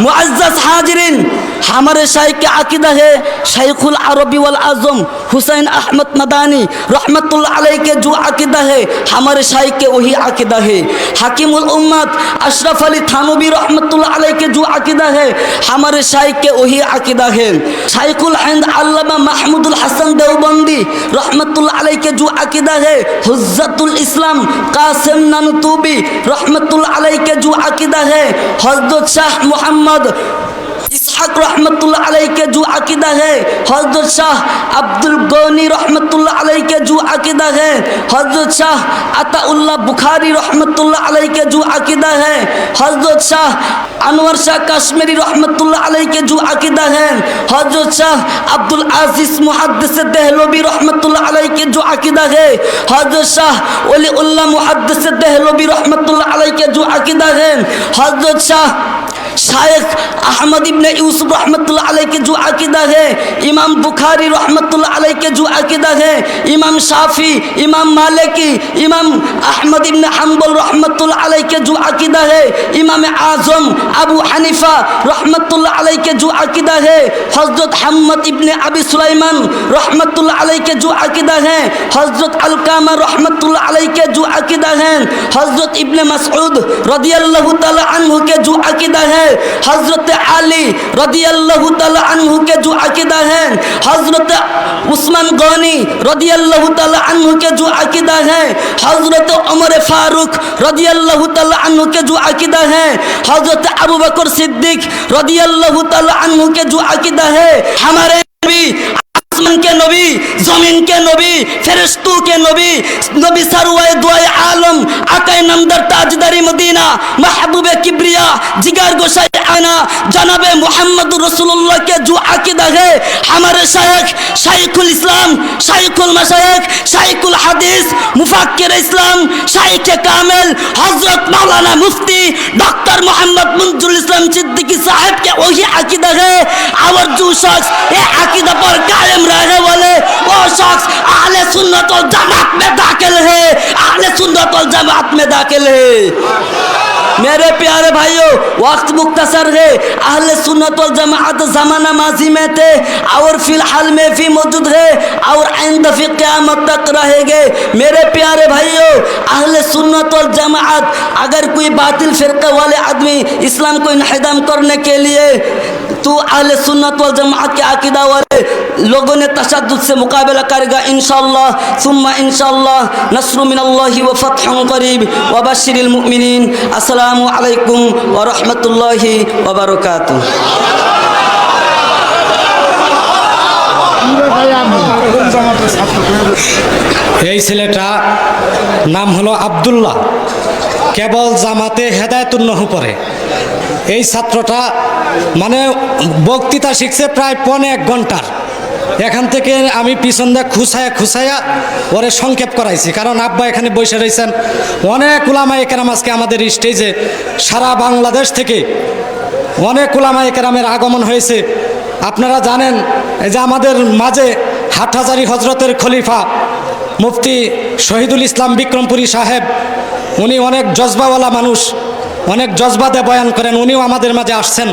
मुआज़ हाजरीन हमारे शाइक के अकीदा है शेखुल अरबी वल आज़म हुसैन अहमद मदानी रहमतुल्लाह अलैह के जो अकीदा है हमारे शाइक के वही अकीदा है हकीमुल उम्मत अशरफ अली थानवी रहमतुल्लाह अलैह के जो अकीदा है हमारे शाइक के वही अकीदा है शाइकुल हिंद अल्लामा महमूदुल हसन देवबंदी रहमतुल्लाह अलैह के जो अकीदा है हुज्जतुल इस्लाम कासिम ननतूबी रहमतुल्लाह अलैह के जो अकीदा है हजरत शाह मोहम्मद इसहाक रहमतुल्लाह अलैह के जो अकीदा है हजरत शाह अब्दुल गनी रहमतुल्लाह अलैह के जो अकीदा है हजरत शाह अताउल्लाह बुखारी रहमतुल्लाह अलैह के जो अकीदा है हजरत शाह अनवर शाह कश्मीरी रहमतुल्लाह अलैह के जो अकीदा है हजरत शाह अब्दुल अजीज मुहद्दिस दहलोबी रहमतुल्लाह अलैह के जो अकीदा है हजरत शाह वली उल्लाह मुहद्दिस दहलोबी रहमतुल्लाह अलैह के जो अकीदा है हजरत शाह शायक अहमद इब्ने यूसुफ रहमतुल्लाह अलैह के जो अकीदा है इमाम बुखारी रहमतुल्लाह अलैह के जो अकीदा है इमाम शाफी इमाम मालिकी इमाम अहमद इब्ने हम्बल रहमतुल्लाह अलैह के जो अकीदा है इमाम आजम अबू हनीफा रहमतुल्लाह अलैह के जो अकीदा है हजरत हम्मद इब्ने अबी सुलाइमान रहमतुल्लाह अलैह के जो अकीदा है हजरत अलकामा रहमतुल्लाह अलैह के जो अकीदा है हजरत इब्ने मसऊद रदियल्लाहु ताला अन्हु के जो अकीदा है हजरत अली रदियल्लाहु ताला अन्हु के जो अकीदा है हजरत उस्मान गनी रदियल्लाहु ताला अन्हु के जो अकीदा है हजरत उमर फारूक रदियल्लाहु ताला अन्हु के जो अकीदा है हजरत अबू बकर सिद्दीक रदियल्लाहु ताला अन्हु के जो अकीदा है हमारे আসমানকে নবী, জমিনকে নবী ফেরেস্তুকে নবী নবী সারুয়ায় দুয়ায় আলম, আকায় নামদার তাজদারি মদিনা, মাহবুবে কিবরিয়া, জিগার গোসাই আনা किब्रिया जिगर गोसाई आना जनाबे मोहम्मद रसूलुल्लाह के जो अकीदा है हमारे शायख शाइखुल इस्लाम शाइखुल मशाइख शाइखुल हदीस मुफक्किर इस्लाम शाइख कामिल हजरत मौलाना मुफ्ती डॉक्टर मोहम्मद मुंजुल इस्लाम सिद्दीकी साहब के वही अकीदा है और जो शख्स ये अकीदा पर कायम रहने वाले वो शख्स अहले सुन्नत और जमात में दाखिल है अहले सुन्नत और जमात में दाखिल है मेरे प्यारे भाइयों वक्त मुख्तसर है अहले सुन्नत वल जमात जमाना माजी में थे और फिलहाल में भी मौजूद है और आइंदा फिर क़यामत तक रहेंगे मेरे प्यारे भाइयों अहले सुन्नत वल जमात अगर कोई बातिल फिरके वाले आदमी इस्लाम को इनहदम करने के लिए तो अहले सुन्नत वल जमात के अकीदा वाले लोगों ने तशद्दुद से मुकाबला करेगा इंशाल्लाह सुम्मा इंशाल्लाह नस्र मिनल्लाहि व फतहुन करीब व बशिरिल मुमिनीन अस्सलामु এই ছেলেটা নাম হলো আবদুল্লাহ। কেবল জামাতে হেদায়তুল্লাহ পরে এই ছাত্রটা মানে বক্তৃতা শিখছে প্রায় পনে এক ঘণ্টার। এখান থেকে আমি পিছন দিয়ে খুসায়া খুসায়া ওরে সংক্ষেপ করাইছি। কারণ আব্বা এখানে বসে রয়েছেন। অনেক উলামা একরাম আজকে আমাদের স্টেজে সারা বাংলাদেশ থেকে অনেক উলামা একরামের আগমন হয়েছে। আপনারা জানেন এই যে আমাদের মাঝে হাটহাজারি হজরতের খলিফা মুফতি শহীদুল ইসলাম বিক্রমপুরী সাহেব, উনি অনেক জজবাওয়ালা মানুষ, অনেক জজবাদে বয়ান করেন, উনিও আমাদের মাঝে আসছেন।